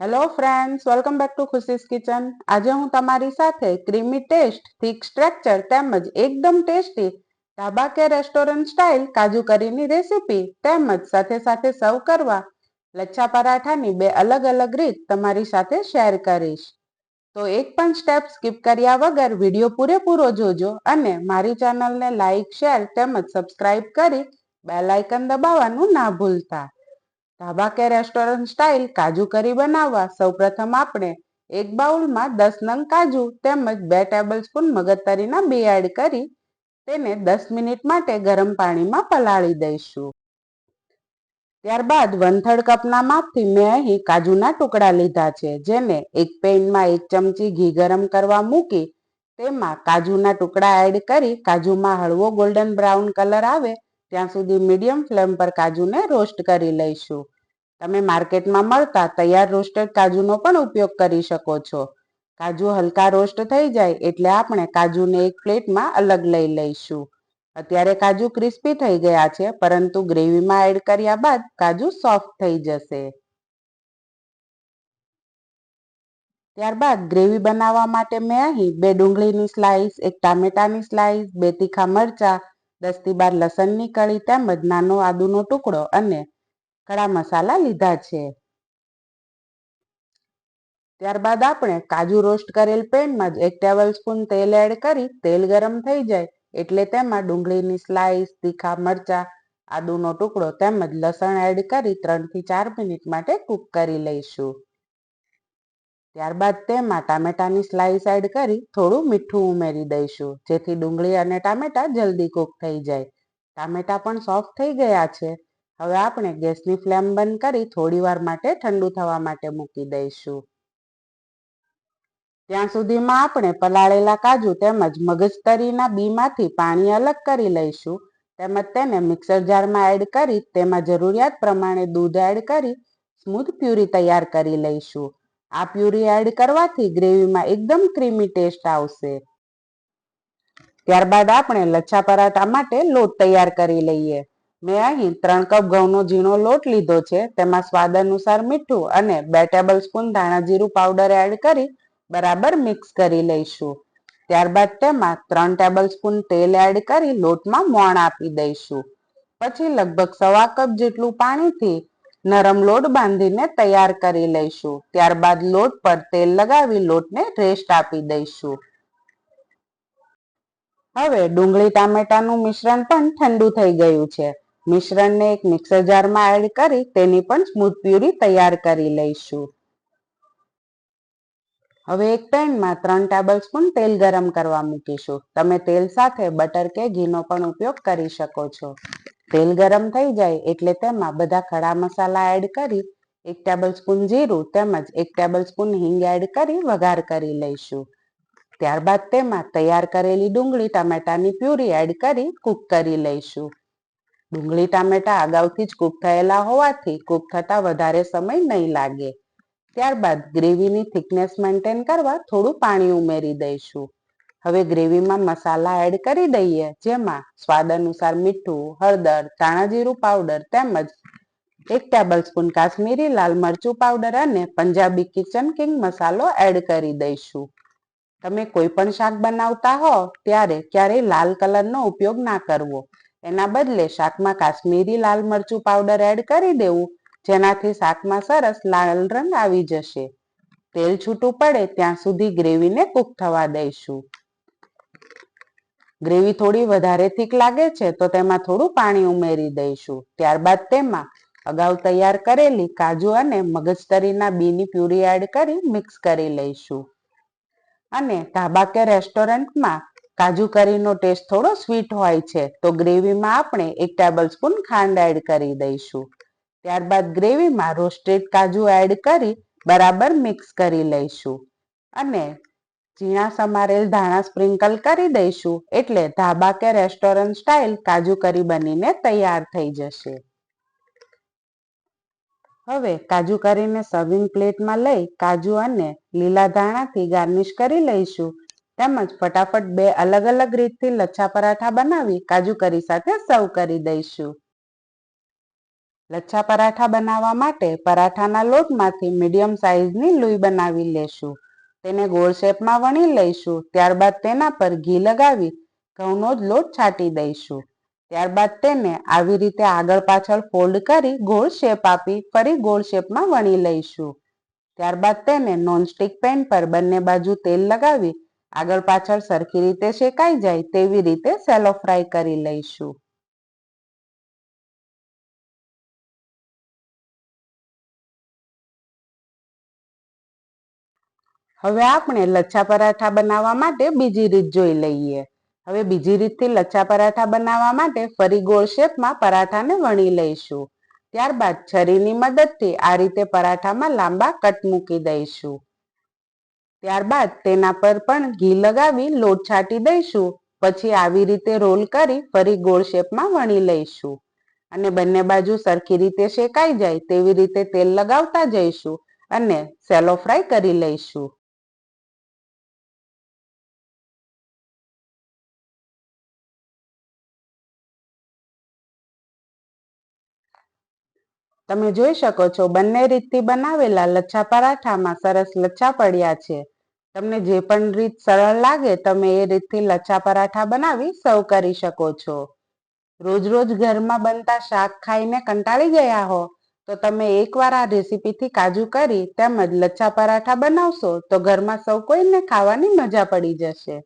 Hello friends welcome back to Khushi's kitchen આજે હું તમારી સાથે ક્રીમી ટેસ્ટ થીક સ્ટ્રક્ચર તેમજ એકદમ ટેસ્ટી ઢાબા કે રેસ્ટોરન્ટ સ્ટાઇલ કાજુ કરીની રેસીપી તેમજ સાથે સાથે સર્વ કરવા લચ્છા પરાઠાની બે અલગ અલગ રીત તમારી સાથે શેર કરીશ. તો એક પણ સ્ટેપ સ્કીપ કર્યા વગર વીડિયો પૂરેપૂરો જોજો અને મારી ચેનલને લાઇક શેર તેમજ સબસ્ક્રાઇબ કરી બેલ આઇકન દબાવવાનું ના ભૂલતા. ઢાબા કે રેસ્ટોરન્ટ સ્ટાઇલ કાજુ કરી બનાવવા સૌપ્રથમ આપણે એક બાઉલમાં દસ નંગ કાજુ તેમજ બે ટેબલ સ્પૂન મગજતરીના બી એડ કરી તેને દસ મિનિટ માટે ગરમ પાણીમાં પલાળી દઈશું. ત્યારબાદ વન થર્ડ કપના માપથી મેં અહીં કાજુના ટુકડા લીધા છે, જેને એક પેનમાં એક ચમચી ઘી ગરમ કરવા મૂકી તેમાં કાજુના ટુકડા એડ કરી કાજુમાં હળવો ગોલ્ડન બ્રાઉન કલર આવે ત્યાં સુધી મીડિયમ ફ્લેમ પર કાજુને રોસ્ટ કરી લઈશું. તમે માર્કેટમાં મળતા તૈયાર રોસ્ટેડ કાજુનો પણ ઉપયોગ કરી શકો છો. કાજુ હલકા રોસ્ટ થઈ જાય એટલે આપણે કાજુને એક પ્લેટમાં અલગ લઈ લઈશું. અત્યારે કાજુ ક્રિસ્પી થઈ ગયા છે, પરંતુ ગ્રેવીમાં એડ કર્યા બાદ કાજુ સોફ્ટ થઈ જશે. ત્યારબાદ ગ્રેવી બનાવવા માટે મેં અહીં બે ડુંગળીની સ્લાઇસ એક ટામેટાની સ્લાઇસ બે તીખા મરચા દસથી બાર લસણની કળી તેમજ નાનો આદુનો ટુકડો અને ખડા મસાલા લીધા છે. ત્યારબાદ આપણે કાજુ રોસ્ટ કરેલ પેનમાં જ એક ટેબલ સ્પૂન તેલ એડ કરી તેલ ગરમ થઈ જાય એટલે તેમાં ડુંગળીની સ્લાઇસ તીખા મરચા, આદુનો ટુકડો તેમજ લસણ એડ કરી ત્રણથી ચાર મિનિટ માટે કૂક કરી લઈશું. ત્યારબાદ તેમાં ટામેટાની સ્લાઇસ એડ કરી થોડું મીઠું ઉમેરી દઈશું, જેથી ડુંગળી અને ટામેટા જલ્દી કૂક થઈ જાય. ટામેટા પણ સોફ્ટ થઈ ગયા છે. હવે આપણે ગેસની ફ્લેમ બંધ કરી થોડી વાર માટે ઠંડુ થવા માટે મૂકી દઈશું. ત્યાં સુધીમાં આપણે પલાળેલા કાજુ તેમજ મગજતરીના બીમાંથી પાણી અલગ કરી લઈશું. તેમજ તેને મિક્સર જારમાં એડ કરી તેમાં જરૂરિયાત પ્રમાણે દૂધ એડ કરી સ્મૂથ પ્યુરી તૈયાર કરી લઈશું. આ પ્યુરી એડ કરવાથી ગ્રેવીમાં એકદમ ક્રીમી ટેસ્ટ આવશે. ત્યારબાદ આપણે લચ્છા પરાઠા માટે લોટ તૈયાર કરી લઈએ. મેં અહીં ત્રણ કપ ઘઉંનો ઝીણો લોટ લીધો છે. તેમાં સ્વાદ અનુસાર મીઠું અને બે ટેબલ સ્પૂન ધાણા જીરું પાવડર એડ કરી બરાબર મિક્સ કરી લઈશું. ત્યારબાદ તેમાં ત્રણ ટેબલ સ્પૂન તેલ એડ કરી લોટમાં મોણ આપી દઈશું. પછી લગભગ સવા કપ જેટલું પાણીથી નરમ લોટ બાંધીને તૈયાર કરી લઈશું. ત્યારબાદ લોટ પર તેલ લગાવી લોટને રેસ્ટ આપી દઈશું. હવે ડુંગળી ટામેટાનું મિશ્રણ પણ ઠંડુ થઈ ગયું છે. મિશ્રણને એક મિક્સર જારમાં એડ કરી તેની પણ સ્મૂથ પ્યુરી તૈયાર કરી લઈશું. હવે એક પેનમાં ત્રણ ટેબલ સ્પૂન તેલ ગરમ કરવા મૂકીશું. તમે તેલ સાથે બટર કે ઘીનો પણ ઉપયોગ કરી શકો છો. તેલ ગરમ થઈ જાય એટલે તેમાં બધા ખડા મસાલા એડ કરી એક ટેબલ સ્પૂન જીરું તેમજ એક ટેબલ સ્પૂન હિંગ એડ કરી વઘાર કરી લઈશું. ત્યારબાદ તેમાં તૈયાર કરેલી ડુંગળી, ટામેટાની પ્યુરી એડ કરી કૂક કરી લઈશું. ડુંગળી, ટામેટા અગાઉથી જ કૂક થયેલા હોવાથી કૂક થતા વધારે સમય નહીં લાગે. ત્યારબાદ ગ્રેવીની થિકનેસ મેન્ટેન કરવા થોડું પાણી ઉમેરી દઈશું. હવે ગ્રેવીમાં મસાલા એડ કરી દઈએ. જેમાં સ્વાદ અનુસાર મીઠું, હળદર ધાણા જીરું પાવડર તેમજ એક ટેબલ સ્પૂન કાશ્મીરી લાલ મરચું પાવડર અને પંજાબી કિચન કિંગ મસાલો એડ કરી દઈશું. તમે કોઈ પણ શાક બનાવતા હો, ત્યારે ક્યારેય લાલ કલરનો ઉપયોગ ના કરવો. એના બદલે શાકમાં કાશ્મીરી લાલ મરચું પાવડર એડ કરી દેવું, જેનાથી શાકમાં સરસ લાલ રંગ આવી જશે. તેલ છૂટું પડે ત્યાં સુધી ગ્રેવીને કૂક થવા દઈશું. ગ્રેવી થોડી વધારે થીક લાગે છે, તો તેમાં થોડું પાણી ઉમેરી દઈશું. ત્યારબાદ તેમાં અગાઉ તૈયાર કરેલી કાજુ અને મગજતરીના બીની પ્યુરી એડ કરી મિક્સ કરી લઈશું. અને ધાબા કે રેસ્ટોરન્ટમાં કાજુ કરીનો ટેસ્ટ થોડો સ્વીટ હોય છે, તો ગ્રેવીમાં આપણે એક ટેબલ સ્પૂન ખાંડ એડ કરી દઈશું. ત્યારબાદ ગ્રેવીમાં રોસ્ટેડ કાજુ એડ કરી બરાબર મિક્સ કરી લઈશું. અને ઝીણા સમારેલ ધાણા સ્પ્રિંકલ કરી દઈશું એટલે ધાબા કે રેસ્ટોરન્ટ સ્ટાઇલ કાજુ કરી બનીને તૈયાર થઈ જશે. હવે કાજુ કરીને સર્વિંગ પ્લેટમાં લઈ કાજુ અને લીલા ધાણાથી ગાર્નિશ કરી લઈશું. તેમજ ફટાફટ બે અલગ અલગ રીતથી લચ્છા પરાઠા બનાવી કાજુ કરી સાથે સર્વ કરી દઈશું. લચ્છા પરાઠા બનાવવા માટે પરાઠાના લોટમાંથી મીડિયમ સાઇઝની લોઈ બનાવી લેશું. તેને ગોળ શેપમાં વણી લઈશું. ત્યારબાદ તેના પર ઘી લગાવી ઘઉંનો જ લોટ છાંટી દઈશું. ત્યારબાદ તેને આવી રીતે આગળ પાછળ ફોલ્ડ કરી ગોળ શેપ આપી ફરી ગોળ શેપમાં વણી લઈશું. ત્યારબાદ તેને નોનસ્ટિક પેન પર બંને બાજુ તેલ લગાવી આગળ પાછળ સરખી રીતે શેકાઈ જાય તેવી રીતે સેલો ફ્રાય કરી લઈશું. હવે આપણે લચ્છા પરાઠા બનાવવા માટે બીજી રીત જોઈ લઈએ. હવે બીજી રીતથી લચ્છા પરાઠા બનાવવા માટે ફરી ગોળ શેપમાં પરાઠાને વણી લઈશું. ત્યારબાદ છરીની મદદથી આ રીતે પરાઠામાં લાંબા કટ મૂકી દઈશું. ત્યારબાદ તેના પર પણ ઘી લગાવી લોટ છાંટી દઈશું. પછી આવી રીતે રોલ કરી ફરી ગોળ શેપમાં વણી લઈશું. અને બંને બાજુ સરખી રીતે શેકાઈ જાય તેવી રીતે તેલ લગાવતા જઈશું અને સેલો ફ્રાય કરી લઈશું. તમે જોઈ શકો છો, બંને રીતથી બનાવેલા લચ્છા પરાઠામાં સરસ લચ્છા પડ્યા છે. તમને જે પણ રીત સરળ લાગે, તમે એ રીતથી લચ્છા પરાઠા બનાવી સર્વ કરી શકો છો. રોજ રોજ ઘરમાં બનતા શાક ખાઈને કંટાળી ગયા હો, તો તમે એકવાર આ રેસીપીથી કાજુ કરી તેમજ લચ્છા પરાઠા બનાવશો, તો ઘરમાં સૌ કોઈને ખાવાની મજા પડી જશે.